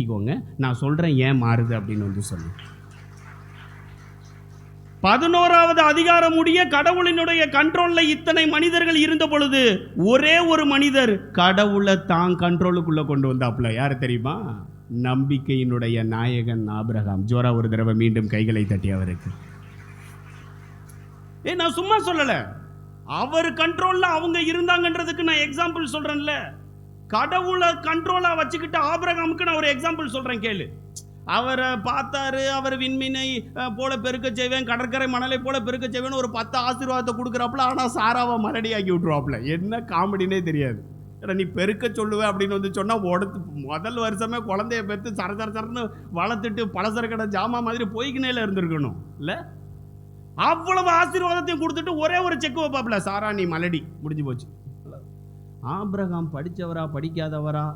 கைதட்டிக்கோங்க நான் சொல்கிறேன் ஏன் மாறுது அப்படின்னு வந்து சொல்லு. பதினோராவது அதிகாரம் உடைய கடவுளினுடைய கண்ட்ரோலில் இத்தனை மனிதர்கள் இருந்த பொழுது ஒரே ஒரு மனிதர் கடவுளை தான் கண்ட்ரோலுக்குள்ளே கொண்டு வந்தாப்புல. யாரு தெரியுமா? நம்பிக்கையினுடைய நாயகன் ஆபிரகாம். ஜோரா ஒரு தடவை மீண்டும் கைகளை தட்டி அவருக்கு. ஏ நான் சும்மா சொல்லலை. அவர் கண்ட்ரோல்ல அவங்க இருந்தாங்கன்றதுக்கு நான் எக்ஸாம்பிள் சொல்கிறேன்ல கடவுளை கண்ட்ரோலா வச்சுக்கிட்டு ஆபிரகாமுக்கு நான் ஒரு எக்ஸாம்பிள் சொல்றேன் கேளு. அவரை பார்த்தாரு அவர் விண்மீனை போல பெருக்க செய்வேன் கடற்கரை மணலை போல பெருக்க செய்வேன் ஒரு பத்து ஆசீர்வாதத்தை கொடுக்குறாப்புல ஆனால் சாராவை மலடி ஆக்கி விட்ருவாப்புல என்ன காமெடினே தெரியாது. ஏன்னா நீ பெருக்க சொல்லுவேன் அப்படின்னு வந்து சொன்னால் உடத்து முதல் வருஷமே குழந்தைய பெற்று சர சர சரன்னு வளர்த்துட்டு பலசர கடை ஜாமா மாதிரி போய்க்கினேல இருந்திருக்கணும். இல்லை? அவ்வளவு ஆசீர்வாதத்தையும் கொடுத்துட்டு ஒரே ஒரு செக் வைப்பாப்புல சாரா நீ மலடி. முடிஞ்சு போச்சு. ஆபிரகாம் படித்தவரா படிக்காதவரா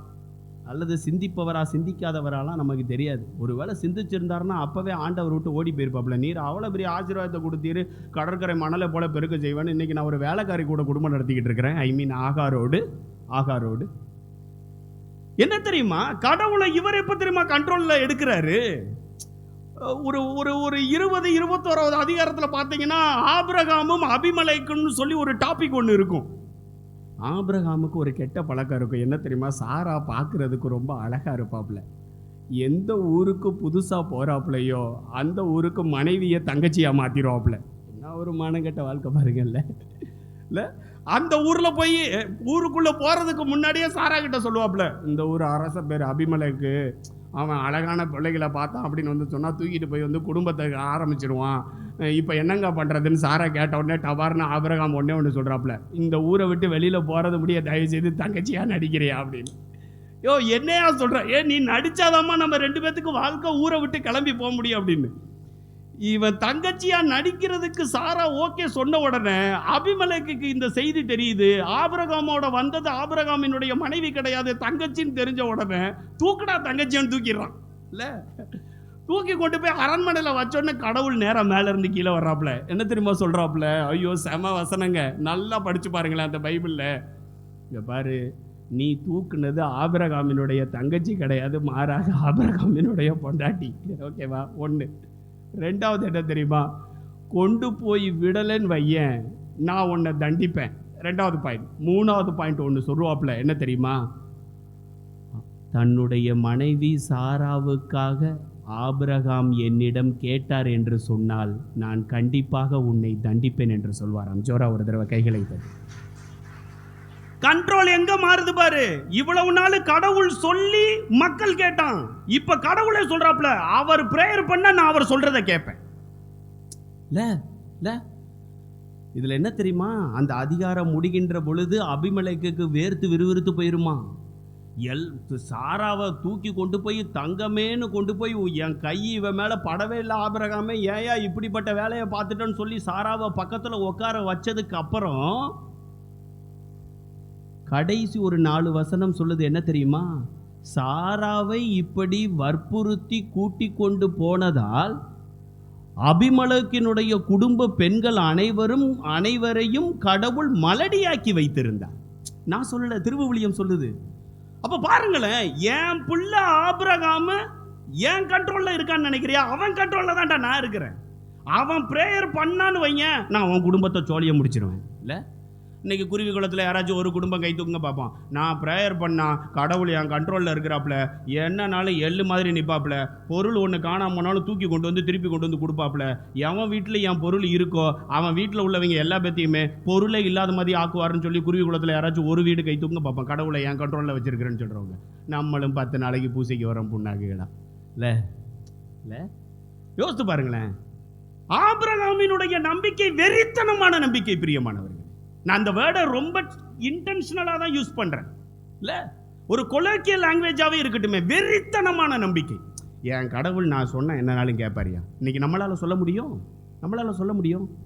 அல்லது சிந்திப்பவரா சிந்திக்காதவராலாம் நமக்கு தெரியாது. ஒருவேளை சிந்திச்சிருந்தாருன்னா அப்போவே ஆண்டவர் விட்டு ஓடி போயிருப்பாப்புல. நீர் அவ்வளோ பெரிய ஆசீர்வாதத்தை கொடுத்தீர் கடற்கரை மணலை போல பெருக்க செய்வேன்னு இன்னைக்கு நான் ஒரு வேலைக்காரி கூட குடும்பம் நடத்திக்கிட்டு இருக்கிறேன். ஐ மீன் ஆகாரோடு ஆகாரோடு. என்ன தெரியுமா? கடவுளை இவர் எப்போ தெரியுமா கண்ட்ரோலில் எடுக்கிறாரு? ஒரு ஒரு ஒரு இருபது இருபத்தோராவது அதிகாரத்தில் பார்த்தீங்கன்னா ஆபிரகாமும் அபிமலைக்குன்னு சொல்லி ஒரு டாபிக் ஒன்று இருக்கும். ஆபிரகாமுக்கு ஒரு கெட்ட பழக்கம் இருக்கும். என்ன தெரியுமா? சாரா பார்க்கறதுக்கு ரொம்ப அழகா இருப்பாப்புல. எந்த ஊருக்கு புதுசாக போகிறாப்புலையோ அந்த ஊருக்கு மனைவியை தங்கச்சியாக மாற்றிடுவாப்புல என்ன ஒரு மானங்கெட்ட வாழ்க்கை பாருங்கல்ல இல்லை? அந்த ஊரில் போய் ஊருக்குள்ளே போகிறதுக்கு முன்னாடியே சாரா கிட்ட சொல்லுவாப்புல. இந்த ஊர் அரச பேர் அபிமலைக்கு அவன் அழகான பிள்ளைகளை பார்த்தான் அப்படின்னு வந்து சொன்னால் தூக்கிட்டு போய் வந்து குடும்பத்தை ஆரம்பிச்சிடுவான். இப்போ என்னங்க பண்ணுறதுன்னு சாரை கேட்ட உடனே டவார்னு ஆபிரகாம் ஒன்றே ஒன்று சொல்கிறாப்புல இந்த ஊரை விட்டு வெளியில் போகிறது முடிய தயவு செய்து தங்கச்சியாக நடிக்கிறியா அப்படின்னு. யோ என்னையா சொல்கிற ஏ நீ நடிச்சாதாம்மா நம்ம ரெண்டு பேர்த்துக்கு வாழ்க்கை ஊரை விட்டு கிளம்பி போக முடியும் அப்படின்னு. இவன் தங்கச்சியா நடிக்கிறதுக்கு சாரா ஓகே சொன்ன உடனே அபிமலைக்கு இந்த செய்தி தெரியுது. ஆபிரகாமோட வந்தது ஆபிரகாமினுடைய மனைவி கிடையாது தங்கச்சின்னு தெரிஞ்ச உடனே தூக்குடா தங்கச்சின்னு தூக்கிடுறான். இல்ல? தூக்கி கொண்டு போய் அரண்மனையில் வச்சோடனே கடவுள் நேரம் மேல இருந்து கீழே வர்றாப்புல. என்ன தெரியுமா சொல்கிறாப்புல ஐயோ செம வசனங்க. நல்லா படிச்சு பாருங்களேன் அந்த பைபிள்ல. இங்கே பாரு நீ தூக்குனது ஆபிரகாமினுடைய தங்கச்சி கிடையாது மாறாக ஆபிரகாமினுடைய பொண்டாட்டி. ஓகேவா? ஒன்று ரெண்டாவது என்ன தெரியுமா? கொண்டு போய் விடலைன்னு வையேன் நான் உன்னை தண்டிப்பேன். ரெண்டாவது பாயிண்ட் மூணாவது பாயிண்ட் ஒன்று சொல்லுவாப்பில் என்ன தெரியுமா? தன்னுடைய மனைவி சாராவுக்காக ஆபிரகாம் என்னிடம் கேட்டார் என்று சொன்னால் நான் கண்டிப்பாக உன்னை தண்டிப்பேன் என்று சொல்வாராம். ஜோரா ஒரு தடவை கைகளை தரும் கண்ட்ரோல் எங்க மாறுது பாரு? இவ்வளவு நாள் கடவுள் சொல்லி மக்கள் கேட்டான். இப்ப கடவுளே சொல்றாப்ல அவர் பிரேயர் பண்ண நான் அவர் சொல்றத கேட்பேன். இதுல என்ன தெரியுமா? அந்த அதிகாரம் முடிகின்ற பொழுது அபிமலைக்கு வேர்த்து விறுவிறுத்து போயிருமா? எல் சாராவை தூக்கி கொண்டு போய் தங்கமேன்னு கொண்டு போய் என் கை இவன் மேலே படவே இல்லை ஆபிரகாமே. ஏயா இப்படிப்பட்ட வேலையை பார்த்துட்டோன்னு சொல்லி சாராவை பக்கத்தில் உட்கார வச்சதுக்கு அப்புறம் கடைசி ஒரு நாலு வசனம் சொல்லுது என்ன தெரியுமா? சாராவை இப்படி வற்புறுத்தி கூட்டி கொண்டு போனதால் அபிமலக்கினுடைய குடும்ப பெண்கள் அனைவரும் அனைவரையும் கடவுள் மலடியாக்கி வைத்திருந்தார். நான் சொல்லல திருவுவிலியம் சொல்லுது. அப்ப பாருங்களேன் என் புள்ள ஆபிரகாம என் கண்ட்ரோல்ல இருக்கான்னு நினைக்கிறியா? அவன் கண்ட்ரோல்ல தான்டா நான் இருக்கிறேன். அவன் ப்ரேயர் பண்ணான்னு வையேன் நான் அவன் குடும்பத்தை சோழிய முடிச்சிருவேன். இல்லை? இன்றைக்கி குருவி குளத்தில் யாராச்சும் ஒரு குடும்பம் கை தூக்குங்க பார்ப்போம். நான் ப்ரேயர் பண்ணால் கடவுள் என் கண்ட்ரோலில் இருக்கிறாப்புல. என்னனாலும் எள்ளு மாதிரி நிற்பாப்புல பொருள் ஒன்று காணாம போனாலும் தூக்கி கொண்டு வந்து திருப்பி கொண்டு வந்து கொடுப்பாப்புல. எவன் வீட்டில் என் பொருள் இருக்கோ அவன் வீட்டில் உள்ளவங்க எல்லா பேத்தையுமே பொருளே இல்லாத மாதிரி ஆக்குவாருன்னு சொல்லி குருவி குளத்தில் யாராச்சும் ஒரு வீடு கை தூக்குங்க பார்ப்போம். கடவுளை என் கண்ட்ரோலில் வச்சிருக்கிறேன்னு சொல்கிறவங்க நம்மளும் பத்து நாளைக்கு பூசைக்கு வரோம் புண்ணாக்குகளா. இல்லை இல்லை யோசித்து பாருங்களேன். ஆபிரகாமினுடைய நம்பிக்கை வெறித்தனமான நம்பிக்கை பிரியமானவர். நான் அந்த வேர்டை ரொம்ப இன்டென்ஷனலாக தான் யூஸ் பண்ணுறேன் இல்லை? ஒரு கொலோக்கிய லாங்குவேஜாகவே இருக்கட்டுமே வெறித்தனமான நம்பிக்கை. என் கடவுள் நான் சொன்னேன் என்னனாலும் கேட்பாரியா இன்னைக்கு நம்மளால் சொல்ல முடியும்? நம்மளால் சொல்ல முடியும்?